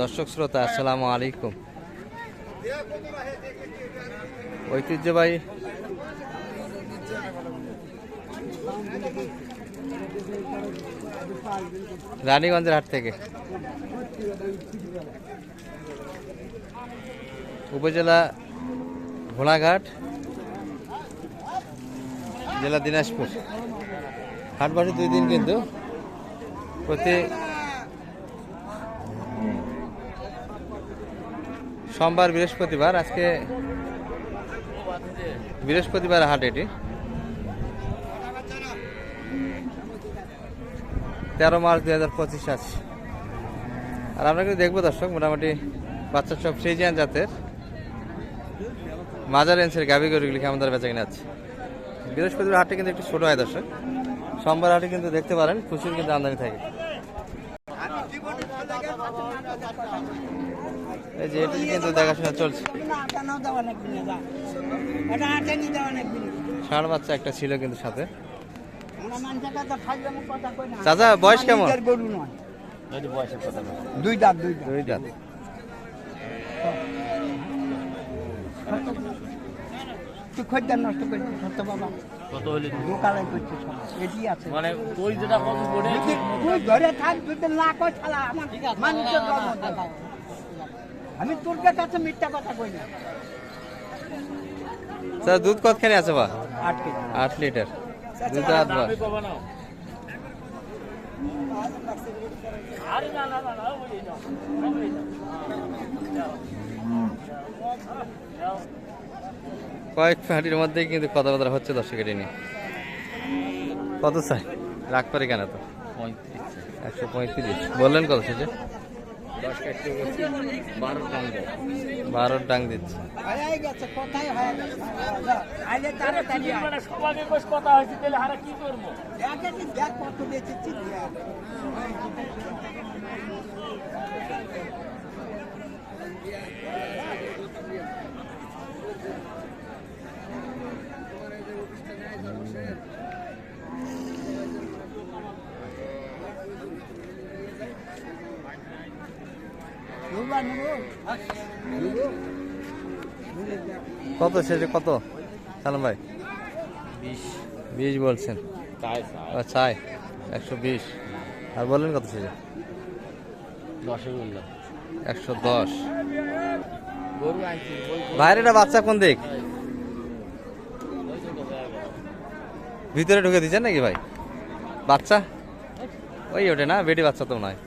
দর্শক শ্রোতা, আসসালামু আলাইকুম। ঐতিহ্যবাহী রানীগঞ্জের হাট থেকে উপজেলা ঘোড়াঘাট জেলা দিনাজপুর। হাট বসে দুই দিন কিন্তু প্রতি সোমবার বৃহস্পতিবার, আজকে বৃহস্পতিবার হাট এটি। তেরো মার্চ দুই হাজার পঁচিশ আছে আর আমরা কিন্তু দেখব দর্শক, মোটামুটি বাচ্চা সব ফ্রিজিয়ান জাতের। মাজার রেঞ্জের গাভি গরুগুলি কেমন দ্বারা বেচা কিনা আছে। বৃহস্পতিবার হাটে কিন্তু একটু ছোট হয় দর্শক। সোমবার হাটে কিন্তু দেখতে পারেন প্রচুর কিন্তু আমদানি থাকে। এই যে এটি কিন্তু দেখাশোনা চলছে। ষাঁড় বাচ্চা একটা ছিল কিন্তু সাথে। চাচা বয়স কেমন? দুই দাঁত দুই দাঁত। দুই দাঁত। তুই খদ্দের নষ্ট করছিস সত্য বাবা। কত হলে দোকানে করছিস এটি আছে। মানে তুই যেটা কত পড়ে তুই তুই থাক তুই না কই ছাড়া আমার মানুষের। আমি তোর কাছে মিথ্যা কথা কই না। স্যার দুধ কতখানি আছে বা? আট কেজি। আট লিটার। দুই দাঁত বা আমি কবা না। আরে না না না না বলি না বলি না কয়েক ফাটির মধ্যেই কিন্তু কথাবার্তা হচ্ছে দর্শক এটি নিয়ে কত চাই রাগ পারে কেন তো পঁয়ত্রিশ। একশো পঁয়ত্রিশ। বললেন কত সেটা বারোর টাং দিচ্ছে। মানে কথা হয়েছে তাহলে আর কি করব? কত শেষে কত? সালাম ভাই? বিশ। বিশ বলছেন। ও চাই। একশো বিশ। আর বললেন কত শেষে? একশো দশ। বাইরেটা বাচ্চা কোন দিক? ভিতরে ঢুকে দিচ্ছেন নাকি ভাই? বাচ্চা? ওই ওঠে না বেটি বাচ্চা তো নয়।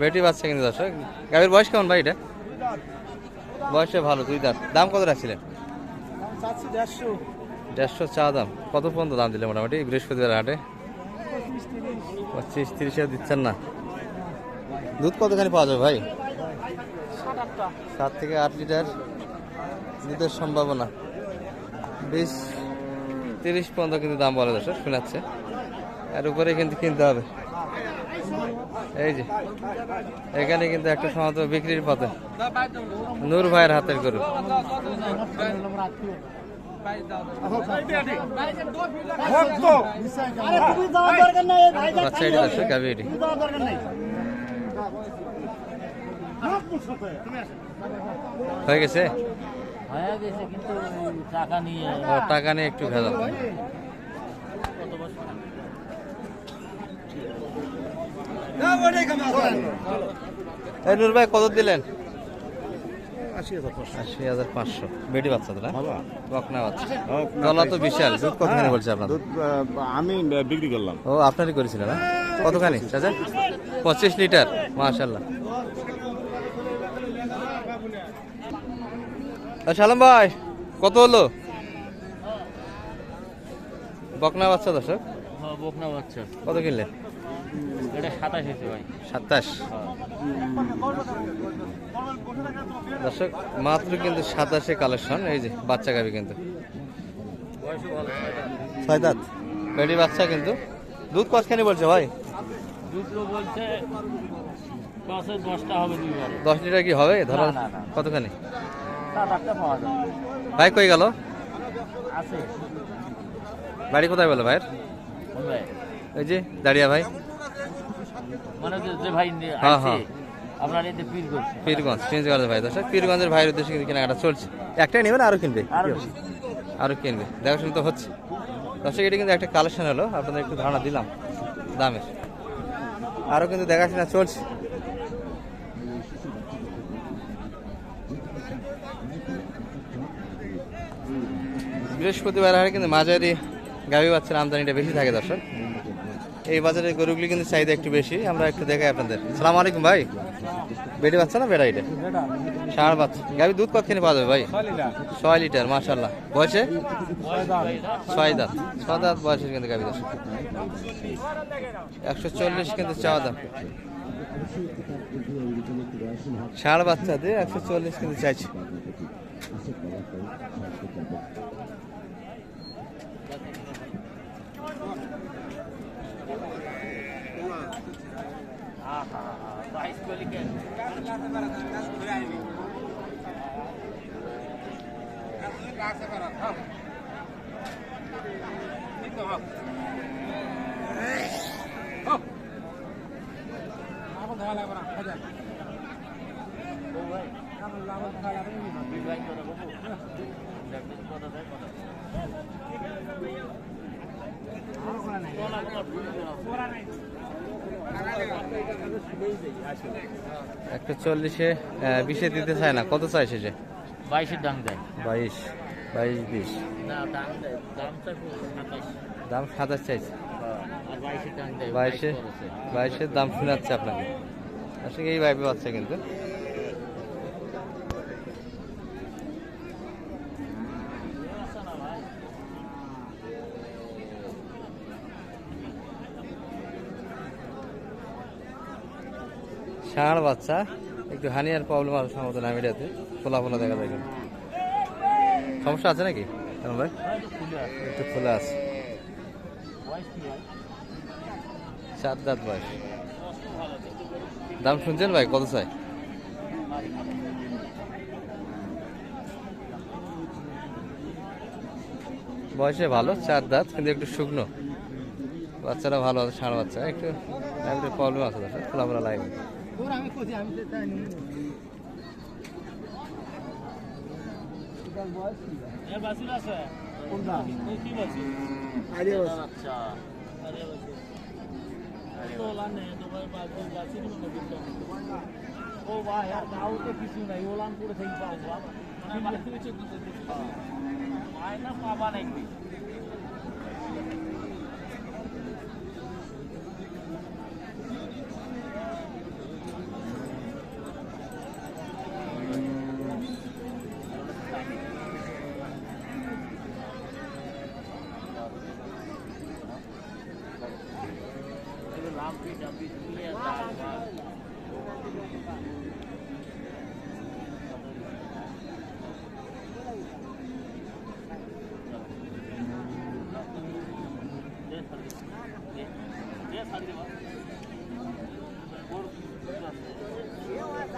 বেটি বাচ্চা কিন্তু দর্শক? গাভীর বয়স কেমন ভাই এটা? বয়সে ভালো, দুই দাঁত। দাম কত রাখছিলেন? দেড়শো চা দাম। কত পর্যন্ত দাম দিলে মোটামুটি বৃহস্পতিবার হাটে? পঁচিশ তিরিশ দিচ্ছেন না। দুধ কতখানি পাওয়া যাবে ভাই? সাত থেকে আট লিটার দুধের সম্ভাবনা। বিশ তিরিশ পর্যন্ত কিন্তু দাম বলে দর্শক, শোনাচ্ছে। এর উপরে কিন্তু কিনতে হবে। এই যে এখানে কিন্তু একটা সমাজ বিক্রির পথে। নূর ভাইয়ের হাতের গরু। হয়ে গেছে? টাকা নিয়ে ও, টাকা নিয়ে একটু ভেজাল। নূর ভাই কত দিলেন? আশি হাজার পাঁচশো। বেটি বাচ্চা তো না? বকনা বাচ্চা। গলা তো বিশাল। দুধ কতখানি বলছে আপনার দুধ আমি বিক্রি করলাম। ও আপনারই করেছিলেন না? কতখানি চাচা? পঁচিশ লিটার মাশাল্লাহ সালাম ভাই কত হলো? বকনা বাচ্চা দর্শক। হ্যাঁ, বকনা বাচ্চা। কত কিনলেন? এটা সাতাশ হয়েছে ভাই। সাতাশ। দর্শক মাত্র কিন্তু সাতাশে কালেকশন এই যে বাচ্চা গাবি কিন্তু। ছয় দাঁত বেটি বাচ্চা কিন্তু। দুধ কতখানি বলছে ভাই? বলছে দশটা দশ লিটার কি হবে? ধরো। কতখানি? ভাই কই গেল? বাড়ি কোথায় বলো ভাইয়ের? ভাই ওই যে দাঁড়িয়া ভাই। মানে যে- যে ভাই হ্যাঁ, হ্যাঁ। আপনার পীরগঞ্জ পীরগঞ্জের ভাই দর্শক পীরগঞ্জের ভাইয়ের উদ্দেশ্যে কিন্তু কেনাকাটা চলছে। একটাই নেবেন আরও কিনবে? আরও কিনবে। দেখাশোনা তো হচ্ছে। দর্শক এটা কিন্তু একটা কালেকশন হলো। আপনাদের একটু ধারণা দিলাম দামের। আরও কিন্তু দেখাশোনা চলছে। বৃহস্পতিবার হারে কিন্তু মাঝারি গাভী বাচ্চার আমদানিটা বেশি থাকে দর্শক। এই বাজারে গরুগুলি কিন্তু চাহিদা একটু বেশি। আমরা একটু দেখাই আপনাদের। সালাম আলাইকুম ভাই। বেড়ে বাচ্চা না বেড়া এটা? ষাঁড় বাচ্চা। গাভী দুধ কতখানি পাওয়া যাবে ভাই? ছয় লিটার। মাশাল্লাহ বয়সে? ছয় দাঁত। ছয় দাঁত। বয়সের কিন্তু গাভী দর্শক একশো চল্লিশ কিন্তু চাওয়া দাম। ষাঁড় বাচ্চা দিয়ে একশো চল্লিশ কিন্তু চাইছে। একশো চল্লিশে বিশে দিতে চায় না। কত চাই যে বাইশের দাম দেয়। বাইশ। বাইশ বিশ দাম সাতাশ। চাইছে। বাইশে বাইশের দাম শোনাচ্ছে আপনাকে। আসলে এই ভাইবে বাচ্চা কিন্তু। ষাঁড় বাচ্চা একটু হানিয়ার প্রবলেম আছে সম্ভবত নামিডিয়াতে খোলা খোলা দেখা যায় কিন্তু। সমস্যা আছে নাকি? ভাই? একটু খোলা আছে। চার দাঁত বয়স দাম শুনছেন ভাই? কত চাই? বয়সে ভালো চার দাঁত কিন্তু একটু শুকনো। বাচ্চারা ভালো আছে ষাঁড় বাচ্চা। একটু প্রবলেম আছে দাদা খোলামেলা লাগবে এর বাসুর আছে কোনটা? ও কি বাসুর আরে বাস। আচ্ছা আরে বাসুর তো ওলা নেই তো ভাই বাসুর বাসুর মনে করতে ও ভাই আর দাও তো কিছু নাই ওলান করে থেকে পাও বাবা মানে বাসুর হচ্ছে কিছু ভাই না পাবা নাকি লাম্পি ডাম্পি দিয়ে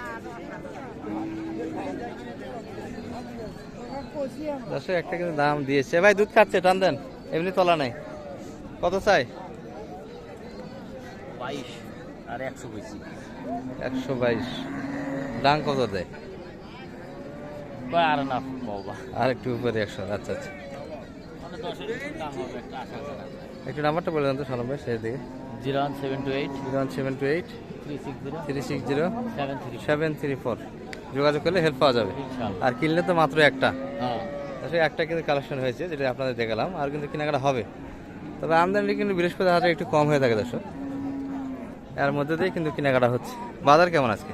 দাও দর্শক একটা কিন্তু দাম দিয়েছে। ভাই দুধ খাচ্ছে টান দেন। এমনি তোলা নাই। কত চাই? বাইশ আর একশো বেশি একশো বাইশ। ডাং কত দেয়? আর না বাবা। আর একটু উপরে একশো। আচ্ছা আচ্ছা। মানে দাম একটা নাম্বারটা বলে দেন তো সালাম ভাই শেষ দিকে zero one seven two eight. Zero one seven two eight. Three six zero. Three six zero. Seven three seven three four. যোগাযোগ করলে হেল্প পাওয়া যাবে। আর কিনলে তো মাত্র একটা। হ্যাঁ। আসলে একটা কিন্তু কালেকশন হয়েছে যেটা আপনাদের দেখালাম। আর কিন্তু কেনাকাটা হবে। তবে আমদানি কিন্তু বৃহস্পতি হাটে একটু কম হয়ে থাকে দর্শক। এর মধ্যে দিয়ে কিন্তু কেনাকাটা হচ্ছে। বাজার কেমন আজকে?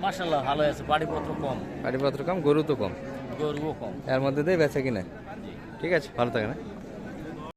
মার্শাল্লাহ ভালো আছে। বাড়িপত্র কম। গাড়িপত্র কম গরু তো কম। গরুও কম। এর মধ্যে দিয়ে বেচা কিনা। ঠিক আছে ভালো থাকে না?